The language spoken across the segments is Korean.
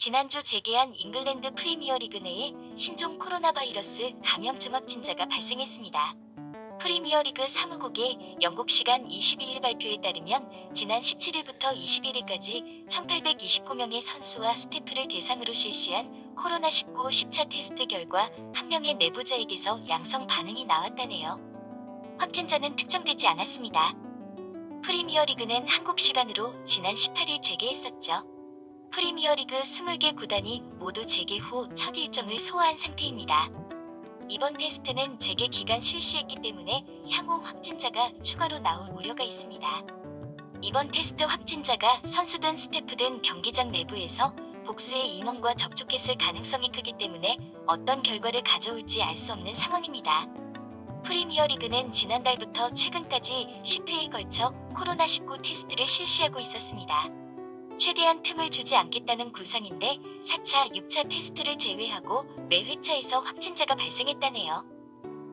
지난주 재개한 잉글랜드 프리미어리그 내에 신종 코로나 바이러스 감염증 확진자가 발생했습니다. 프리미어리그 사무국의 영국 시간 22일 발표에 따르면 지난 17일부터 21일까지 1,829명의 선수와 스태프를 대상으로 실시한 코로나19 10차 테스트 결과 한 명의 내부자에게서 양성 반응이 나왔다네요. 확진자는 특정되지 않았습니다. 프리미어리그는 한국 시간으로 지난 18일 재개했었죠. 프리미어리그 20개 구단이 모두 재개 후 첫 일정을 소화한 상태입니다. 이번 테스트는 재개 기간 실시했기 때문에 향후 확진자가 추가로 나올 우려가 있습니다. 이번 테스트 확진자가 선수든 스태프든 경기장 내부에서 복수의 인원과 접촉했을 가능성이 크기 때문에 어떤 결과를 가져올지 알 수 없는 상황입니다. 프리미어리그는 지난달부터 최근까지 10회에 걸쳐 코로나19 테스트를 실시하고 있었습니다. 최대한 틈을 주지 않겠다는 구상인데 4차, 6차 테스트를 제외하고 매 회차에서 확진자가 발생했다네요.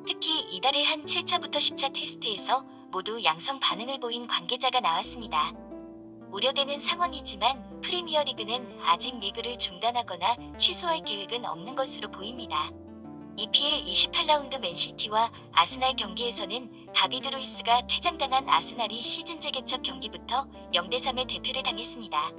특히 이달의 한 7차부터 10차 테스트에서 모두 양성 반응을 보인 관계자가 나왔습니다. 우려되는 상황이지만 프리미어 리그는 아직 리그를 중단하거나 취소할 계획은 없는 것으로 보입니다. EPL 28라운드 맨시티와 아스날 경기에서는 다비드 루이스가 퇴장당한 아스날이 시즌 재개첫 경기부터 0대3의 대패를 당했습니다.